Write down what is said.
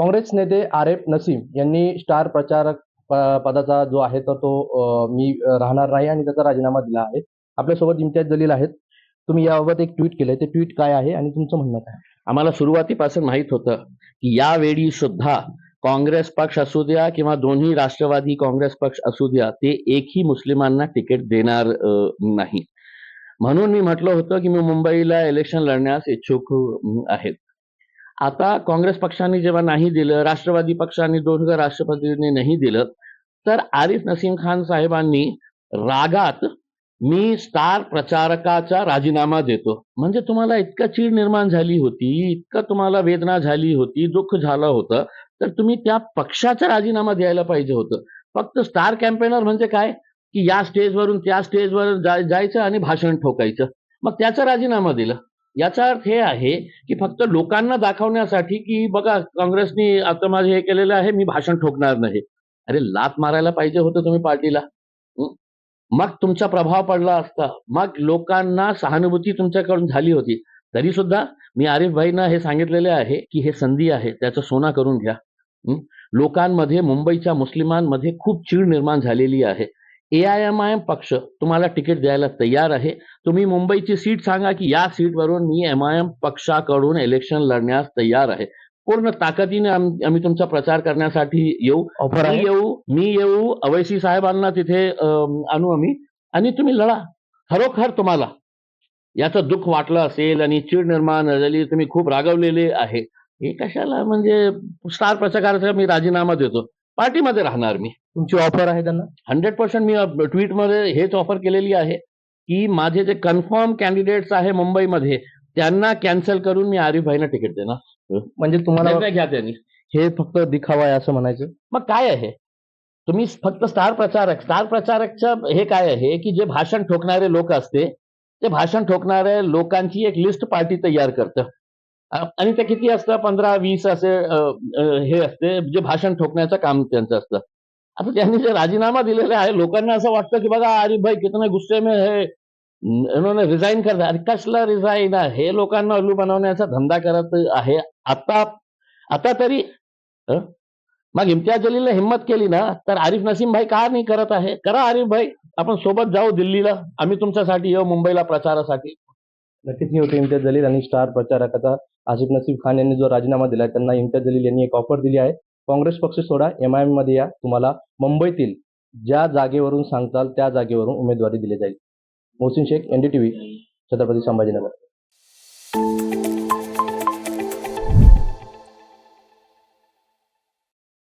काँग्रेस नेते R F Naseem यांनी star प्रचारक पदाचा जो आहे तर तो मी राहणार नाही आणि त्याचा राजीनामा दिला आहे. आपल्यासोबत इम्तियाज जलील आहेत. तुम्ही याबाबत एक ट्विट केलंय. ते ट्विट काय आहे आणि तुमचं म्हणणं काय? आम्हाला सुरुवातीपासून माहीत होतं की यावेळी सुद्धा काँग्रेस पक्ष असू द्या किंवा दोन्ही राष्ट्रवादी काँग्रेस पक्ष असू द्या ते एकही मुस्लिमांना तिकीट देणार नाही. म्हणून मी म्हटलं होतं की मी मुंबईला इलेक्शन लढण्यास इच्छुक आहेत आता काँग्रेस पक्षाने जेव्हा नाही दिलं राष्ट्रवादी पक्षाने दोन राष्ट्रपतींनी नाही दिलं तर आरिफ नसीम खान साहेबांनी रागात मी स्टार प्रचारकाचा राजीनामा देतो. म्हणजे तुम्हाला इतका चीड निर्माण झाली होती इतकं तुम्हाला वेदना झाली होती दुःख झालं होतं तर तुम्ही त्या पक्षाचा राजीनामा द्यायला पाहिजे होतं. फक्त स्टार कॅम्पेनर म्हणजे काय? की या स्टेजवरून त्या स्टेजवर जाय- जायचं आणि भाषण ठोकायचं. मग त्याचा राजीनामा दिलं. याचा अर्थ हे आहे की फक्त लोकांना दाखवण्यासाठी की बघा काँग्रेसनी आता माझे हे केलेलं आहे मी भाषण ठोकणार नाही. अरे लात मारायला पाहिजे होतं तुम्ही पार्टीला. मग तुमचा प्रभाव पडला असता. मग लोकांना सहानुभूती तुमच्याकडून झाली होती. तरी सुद्धा मी आरिफ भाईना हे सांगितलेले आहे की हे संधी आहे त्याचं सोना करून घ्या. लोकांमध्ये मुंबईच्या मुस्लिमांमध्ये खूप चीड निर्माण झालेली आहे. A I M I M पक्ष तुम्हाला तिकीट द्यायला तयार आहे. तुम्ही मुंबईची सीट सांगा की या सीटवरून मी एम आय एम पक्षाकडून इलेक्शन लढण्यास तयार आहे. पूर्ण ताकदीने आम- आम्ही तुमचा प्रचार करण्यासाठी येऊ. मी येऊ मी येऊ अवैसी साहेबांना तिथे आणू आम्ही आणि तुम्ही लढा. खरोखर तुम्हाला याचं दुःख वाटलं असेल आणि चीड निर्माण झाली तुम्ही खूप रागवलेले आहे. हे कशाला म्हणजे स्टार प्रचाराचा मी राजीनामा देतो. पार्टीमध्ये राहणार मी. तुमची ऑफर आहे त्यांना? हंड्रेड पर्सेंट मी ट्विटमध्ये हेच ऑफर केलेली आहे की माझे जे कन्फर्म कॅन्डिडेट्स आहे मुंबईमध्ये त्यांना कॅन्सल करून मी आरिफ भाईना तिकीट देणार. म्हणजे तुम्हाला घ्या त्यांनी. हे फक्त दिखावा आहे असं म्हणायचं? मग काय आहे? तुम्ही फक्त स्टार प्रचारक स्टार प्रचारकचं हे काय आहे? की जे भाषण ठोकणारे लोक असते ते भाषण ठोकणाऱ्या लोकांची एक लिस्ट पार्टी तयार करतं. आणि ते किती असतं? पंधरा वीस असे हे असते जे भाषण ठोकण्याचं काम त्यांचं असतं. आता त्यांनी जे राजीनामा दिलेला आहे लोकांना असं वाटतं की बघा अरे भाई कितने गुस्से में हे. उन्होंने रिझाईन करता अरे कसला रिझाईन हे लोकांना उल्लू बनवण्याचा धंदा करत आहे. आता आता तरी अ? मग इम्तियाज जलीलने हिंमत केली ना तर आरिफ नसीम भाई का नाही करत आहे? करा आरिफ भाई आपण सोबत जाऊ दिल्लीला. आम्ही तुमच्यासाठी येऊ मुंबईला प्रचारासाठी. नक्कीच मी होते इम्तियाज जलील आणि स्टार प्रचारकाचा आसिफ नसीब खान यांनी जो राजीनामा दिला त्यांना इम्तियाज जलील यांनी एक ऑफर दिली आहे. काँग्रेस पक्ष सोडा एम आय एममध्ये या तुम्हाला मुंबईतील ज्या जागेवरून सांगताल त्या जागेवरून उमेदवारी दिली जाईल. मोहसिन शेख एनडीटीव्ही छत्रपती संभाजीनगर.